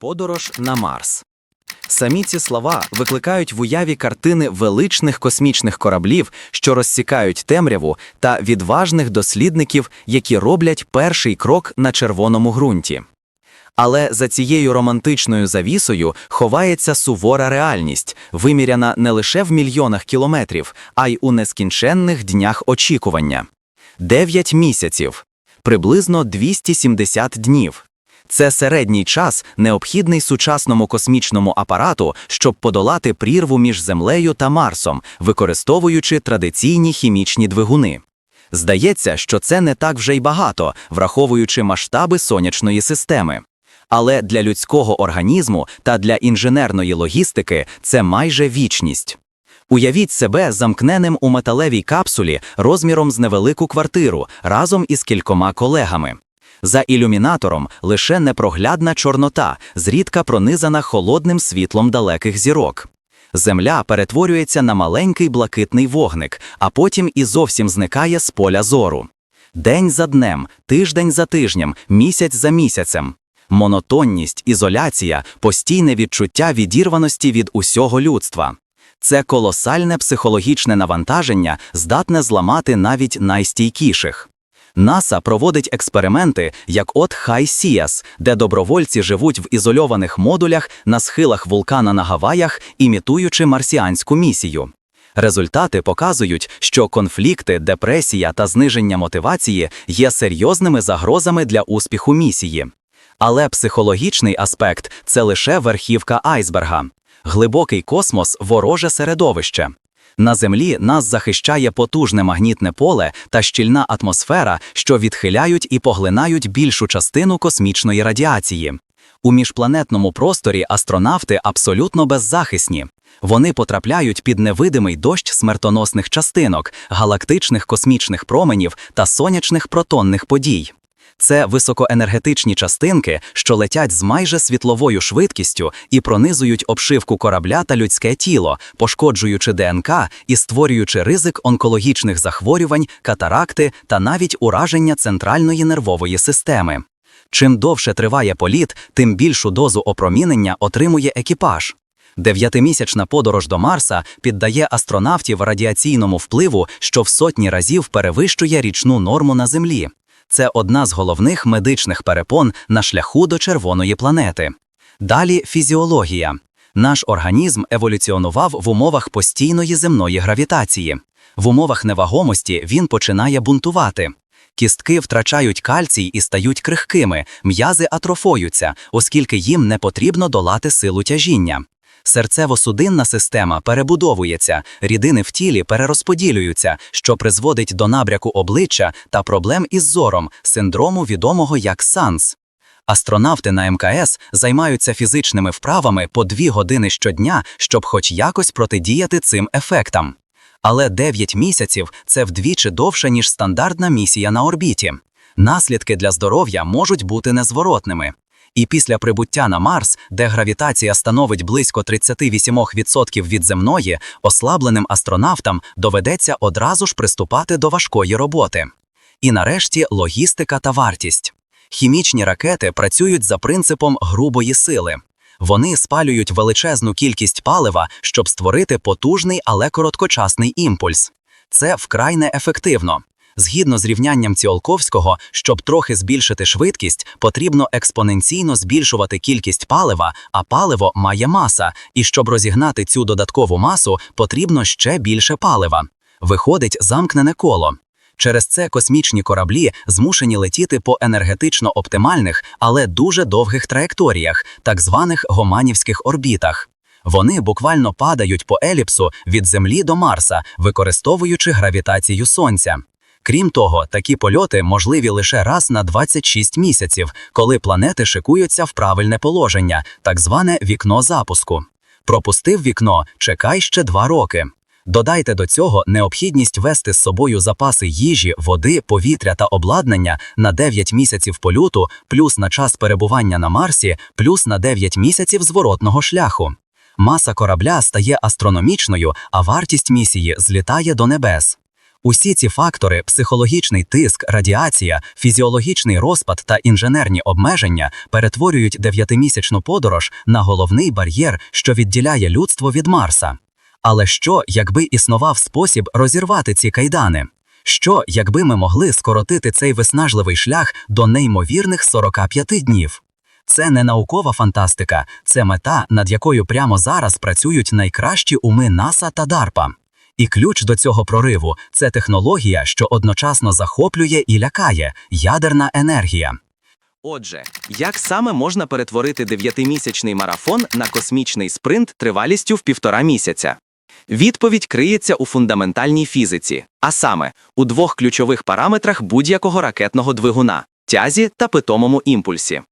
Подорож на Марс. Самі ці слова викликають в уяві картини величних космічних кораблів, що розсікають темряву, та відважних дослідників, які роблять перший крок на червоному ґрунті. Але за цією романтичною завісою ховається сувора реальність, виміряна не лише в мільйонах кілометрів, а й у нескінченних днях очікування. Дев'ять місяців, приблизно 270 днів. Це середній час, необхідний сучасному космічному апарату, щоб подолати прірву між Землею та Марсом, використовуючи традиційні хімічні двигуни. Здається, що це не так вже й багато, враховуючи масштаби сонячної системи. Але для людського організму та для інженерної логістики це майже вічність. Уявіть себе замкненим у металевій капсулі розміром з невелику квартиру разом із кількома колегами. За ілюмінатором лише непроглядна чорнота, зрідка пронизана холодним світлом далеких зірок. Земля перетворюється на маленький блакитний вогник, а потім і зовсім зникає з поля зору. День за днем, тиждень за тижнем, місяць за місяцем. Монотонність, ізоляція, постійне відчуття відірваності від усього людства. Це колосальне психологічне навантаження здатне зламати навіть найстійкіших. НАСА проводить експерименти, як от Хай Сіас, де добровольці живуть в ізольованих модулях на схилах вулкана на Гаваях, імітуючи марсіанську місію. Результати показують, що конфлікти, депресія та зниження мотивації є серйозними загрозами для успіху місії. Але психологічний аспект це лише верхівка айсберга. Глибокий космос вороже середовище. На Землі нас захищає потужне магнітне поле та щільна атмосфера, що відхиляють і поглинають більшу частину космічної радіації. У міжпланетному просторі астронавти абсолютно беззахисні. Вони потрапляють під невидимий дощ смертоносних частинок, галактичних космічних променів та сонячних протонних подій. Це високоенергетичні частинки, що летять з майже світловою швидкістю і пронизують обшивку корабля та людське тіло, пошкоджуючи ДНК і створюючи ризик онкологічних захворювань, катаракти та навіть ураження центральної нервової системи. Чим довше триває політ, тим більшу дозу опромінення отримує екіпаж. Дев'ятимісячна подорож до Марса піддає астронавтів радіаційному впливу, що в сотні разів перевищує річну норму на Землі. Це одна з головних медичних перепон на шляху до червоної планети. Далі фізіологія. Наш організм еволюціонував в умовах постійної земної гравітації. В умовах невагомості він починає бунтувати. Кістки втрачають кальцій і стають крихкими, м'язи атрофуються, оскільки їм не потрібно долати силу тяжіння. Серцево-судинна система перебудовується, рідини в тілі перерозподілюються, що призводить до набряку обличчя та проблем із зором, синдрому відомого як САНС. Астронавти на МКС займаються фізичними вправами по дві години щодня, щоб хоч якось протидіяти цим ефектам. Але 9 місяців це вдвічі довше, ніж стандартна місія на орбіті. Наслідки для здоров'я можуть бути незворотними. І після прибуття на Марс, де гравітація становить близько 38% від земної, ослабленим астронавтам доведеться одразу ж приступати до важкої роботи. І нарешті логістика та вартість. Хімічні ракети працюють за принципом грубої сили. Вони спалюють величезну кількість палива, щоб створити потужний, але короткочасний імпульс. Це вкрай неефективно. Згідно з рівнянням Ціолковського, щоб трохи збільшити швидкість, потрібно експоненційно збільшувати кількість палива, а паливо має маса, і щоб розігнати цю додаткову масу, потрібно ще більше палива. Виходить замкнене коло. Через це космічні кораблі змушені летіти по енергетично оптимальних, але дуже довгих траєкторіях, так званих гоманівських орбітах. Вони буквально падають по еліпсу від Землі до Марса, використовуючи гравітацію Сонця. Крім того, такі польоти можливі лише раз на 26 місяців, коли планети шикуються в правильне положення, так зване вікно запуску. Пропустив вікно, чекай ще два роки. Додайте до цього необхідність вести з собою запаси їжі, води, повітря та обладнання на 9 місяців польоту, плюс на час перебування на Марсі, плюс на 9 місяців зворотного шляху. Маса корабля стає астрономічною, а вартість місії злітає до небес. Усі ці фактори психологічний тиск, радіація, фізіологічний розпад та інженерні обмеження перетворюють дев'ятимісячну подорож на головний бар'єр, що відділяє людство від Марса. Але що, якби існував спосіб розірвати ці кайдани? Що, якби ми могли скоротити цей виснажливий шлях до неймовірних 45 днів? Це не наукова фантастика, це мета, над якою прямо зараз працюють найкращі уми НАСА та ДАРПа. І ключ до цього прориву це технологія, що одночасно захоплює і лякає ядерна енергія. Отже, як саме можна перетворити дев'ятимісячний марафон на космічний спринт тривалістю в півтора місяця? Відповідь криється у фундаментальній фізиці, а саме у двох ключових параметрах будь-якого ракетного двигуна тязі та питомому імпульсі.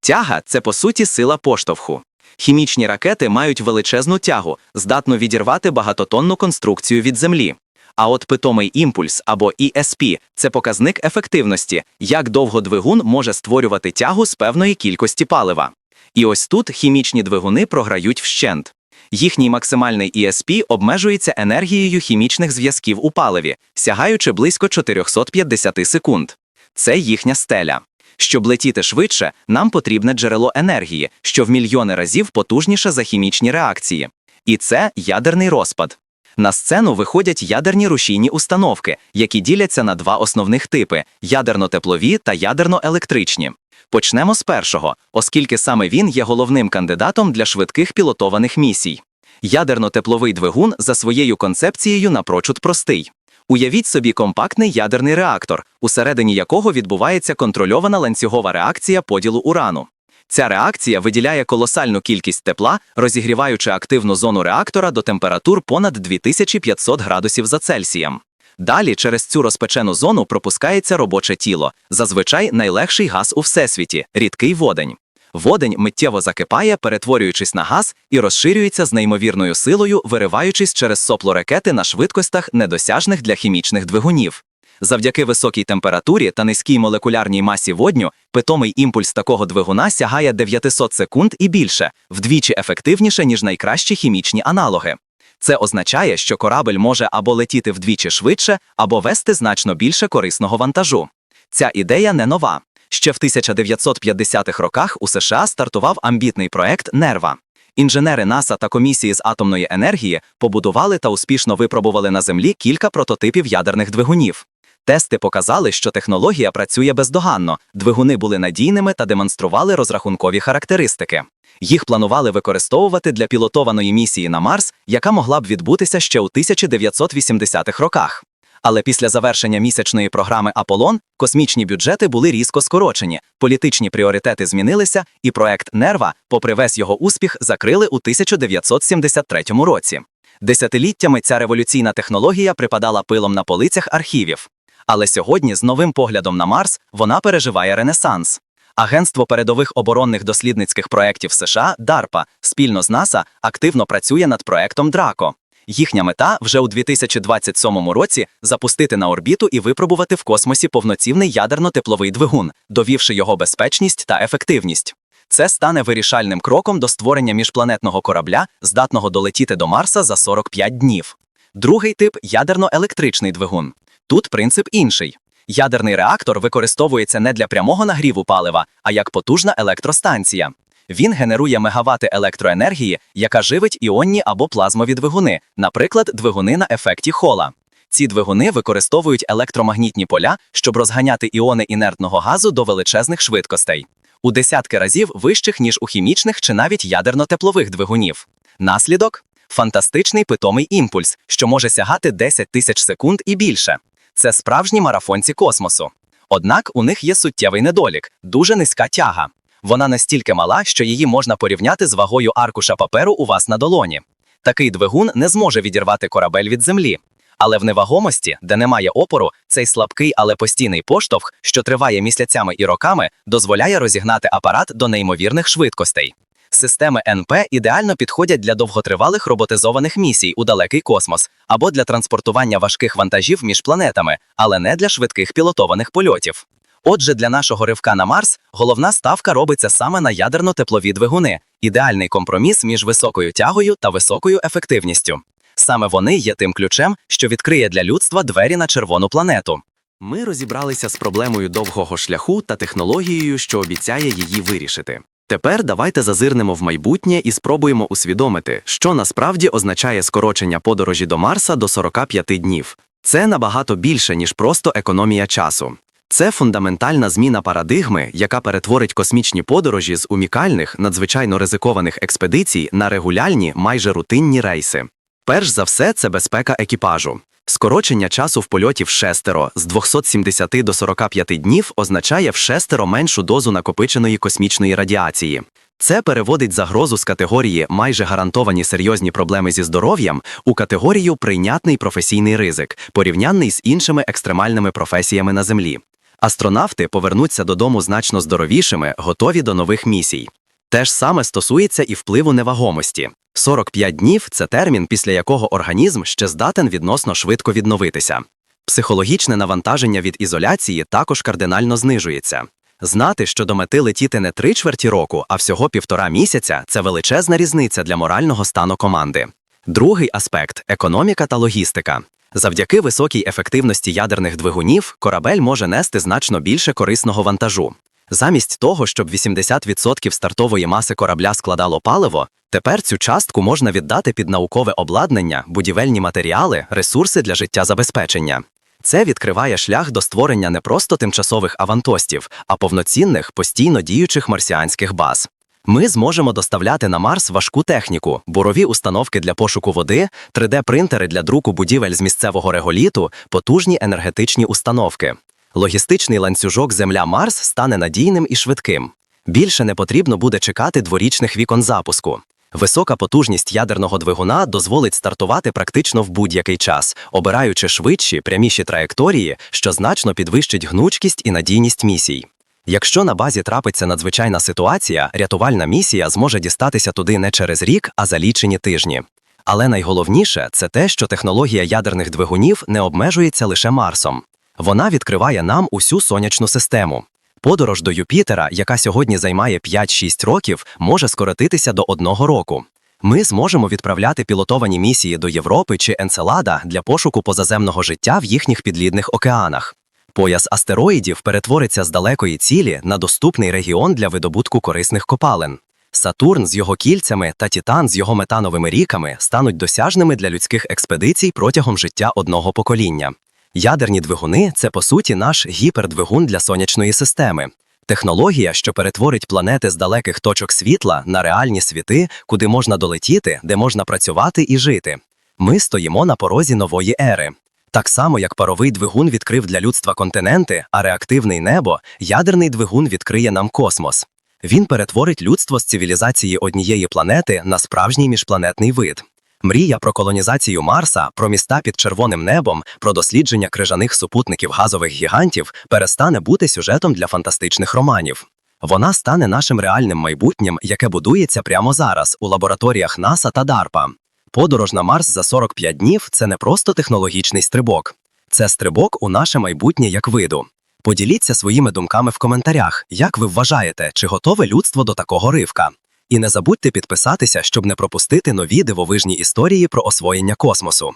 Тяга це по суті сила поштовху. Хімічні ракети мають величезну тягу, здатну відірвати багатотонну конструкцію від землі. А от питомий імпульс або ESP – це показник ефективності, як довго двигун може створювати тягу з певної кількості палива. І ось тут хімічні двигуни програють вщент. Їхній максимальний ESP обмежується енергією хімічних зв'язків у паливі, сягаючи близько 450 секунд. Це їхня стеля. Щоб летіти швидше, нам потрібне джерело енергії, що в мільйони разів потужніше за хімічні реакції. І це ядерний розпад. На сцену виходять ядерні рушійні установки, які діляться на два основних типи ядерно-теплові та ядерно-електричні. Почнемо з першого, оскільки саме він є головним кандидатом для швидких пілотованих місій. Ядерно-тепловий двигун за своєю концепцією напрочуд простий. Уявіть собі компактний ядерний реактор, усередині якого відбувається контрольована ланцюгова реакція поділу урану. Ця реакція виділяє колосальну кількість тепла, розігріваючи активну зону реактора до температур понад 2500 градусів за Цельсієм. Далі через цю розпечену зону пропускається робоче тіло, зазвичай найлегший газ у всесвіті рідкий водень. Водень миттєво закипає, перетворюючись на газ, і розширюється з неймовірною силою, вириваючись через сопло ракети на швидкостях, недосяжних для хімічних двигунів. Завдяки високій температурі та низькій молекулярній масі водню, питомий імпульс такого двигуна сягає 900 секунд і більше, вдвічі ефективніше, ніж найкращі хімічні аналоги. Це означає, що корабель може або летіти вдвічі швидше, або вести значно більше корисного вантажу. Ця ідея не нова. Ще в 1950-х роках у США стартував амбітний проект Нерва. Інженери НАСА та комісії з атомної енергії побудували та успішно випробували на землі кілька прототипів ядерних двигунів. Тести показали, що технологія працює бездоганно, двигуни були надійними та демонстрували розрахункові характеристики. Їх планували використовувати для пілотованої місії на Марс, яка могла б відбутися ще у 1980-х роках. Але після завершення місячної програми Аполлон космічні бюджети були різко скорочені, політичні пріоритети змінилися, і проект Нерва, попри весь його успіх, закрили у 1973 році. Десятиліттями ця революційна технологія припадала пилом на полицях архівів. Але сьогодні, з новим поглядом на Марс, вона переживає ренесанс. Агентство передових оборонних дослідницьких проєктів США DARPA спільно з НАСА активно працює над проектом Драко. Їхня мета вже у 2027 році запустити на орбіту і випробувати в космосі повноцінний ядерно-тепловий двигун, довівши його безпечність та ефективність. Це стане вирішальним кроком до створення міжпланетного корабля, здатного долетіти до Марса за 45 днів. Другий тип ядерно-електричний двигун. Тут принцип інший. Ядерний реактор використовується не для прямого нагріву палива, а як потужна електростанція. Він генерує мегавати електроенергії, яка живить іонні або плазмові двигуни, наприклад, двигуни на ефекті хола. Ці двигуни використовують електромагнітні поля, щоб розганяти іони інертного газу до величезних швидкостей. У десятки разів вищих, ніж у хімічних чи навіть ядерно-теплових двигунів. Наслідок фантастичний питомий імпульс, що може сягати 10 тисяч секунд і більше. Це справжні марафонці космосу. Однак у них є суттєвий недолік дуже низька тяга. Вона настільки мала, що її можна порівняти з вагою аркуша паперу у вас на долоні. Такий двигун не зможе відірвати корабель від землі. Але в невагомості, де немає опору, цей слабкий, але постійний поштовх, що триває місяцями і роками, дозволяє розігнати апарат до неймовірних швидкостей. Системи НП ідеально підходять для довготривалих роботизованих місій у далекий космос або для транспортування важких вантажів між планетами, але не для швидких пілотованих польотів. Отже, для нашого ривка на Марс головна ставка робиться саме на ядерно-теплові двигуни, ідеальний компроміс між високою тягою та високою ефективністю. Саме вони є тим ключем, що відкриє для людства двері на червону планету. Ми розібралися з проблемою довгого шляху та технологією, що обіцяє її вирішити. Тепер давайте зазирнемо в майбутнє і спробуємо усвідомити, що насправді означає скорочення подорожі до Марса до 45 днів. Це набагато більше, ніж просто економія часу. Це фундаментальна зміна парадигми, яка перетворить космічні подорожі з унікальних, надзвичайно ризикованих експедицій на регулярні, майже рутинні рейси. Перш за все, це безпека екіпажу. Скорочення часу в польоті в шестеро з 270 до 45 днів означає в шестеро меншу дозу накопиченої космічної радіації. Це переводить загрозу з категорії майже гарантовані серйозні проблеми зі здоров'ям у категорію прийнятний професійний ризик, порівнянний з іншими екстремальними професіями на Землі. Астронавти повернуться додому значно здоровішими, готові до нових місій. Те ж саме стосується і впливу невагомості. 45 днів це термін, після якого організм ще здатен відносно швидко відновитися. Психологічне навантаження від ізоляції також кардинально знижується. Знати, що до мети летіти не три чверті року, а всього півтора місяця це величезна різниця для морального стану команди. Другий аспект економіка та логістика. Завдяки високій ефективності ядерних двигунів корабель може нести значно більше корисного вантажу. Замість того, щоб 80% стартової маси корабля складало паливо, тепер цю частку можна віддати під наукове обладнання, будівельні матеріали, ресурси для життєзабезпечення. Це відкриває шлях до створення не просто тимчасових авантостів, а повноцінних, постійно діючих марсіанських баз. Ми зможемо доставляти на Марс важку техніку, бурові установки для пошуку води, 3D-принтери для друку будівель з місцевого реголіту, потужні енергетичні установки. Логістичний ланцюжок Земля-Марс стане надійним і швидким. Більше не потрібно буде чекати дворічних вікон запуску. Висока потужність ядерного двигуна дозволить стартувати практично в будь-який час, обираючи швидші, пряміші траєкторії, що значно підвищить гнучкість і надійність місій. Якщо на базі трапиться надзвичайна ситуація, рятувальна місія зможе дістатися туди не через рік, а за лічені тижні. Але найголовніше це те, що технологія ядерних двигунів не обмежується лише Марсом. Вона відкриває нам усю сонячну систему. Подорож до Юпітера, яка сьогодні займає 5-6 років, може скоротитися до одного року. Ми зможемо відправляти пілотовані місії до Європи чи Енцелада для пошуку позаземного життя в їхніх підлідних океанах. Пояс астероїдів перетвориться з далекої цілі на доступний регіон для видобутку корисних копалин. Сатурн з його кільцями та Титан з його метановими ріками стануть досяжними для людських експедицій протягом життя одного покоління. Ядерні двигуни це по суті наш гіпердвигун для сонячної системи. Технологія, що перетворить планети з далеких точок світла на реальні світи, куди можна долетіти, де можна працювати і жити. Ми стоїмо на порозі нової ери. Так само, як паровий двигун відкрив для людства континенти, а реактивний небо, ядерний двигун відкриє нам космос. Він перетворить людство з цивілізації однієї планети на справжній міжпланетний вид. Мрія про колонізацію Марса, про міста під червоним небом, про дослідження крижаних супутників газових гігантів перестане бути сюжетом для фантастичних романів. Вона стане нашим реальним майбутнім, яке будується прямо зараз у лабораторіях НАСА та DARPA. Подорож на Марс за 45 днів це не просто технологічний стрибок, це стрибок у наше майбутнє як виду. Поділіться своїми думками в коментарях, як ви вважаєте, чи готове людство до такого ривка. І не забудьте підписатися, щоб не пропустити нові дивовижні історії про освоєння космосу.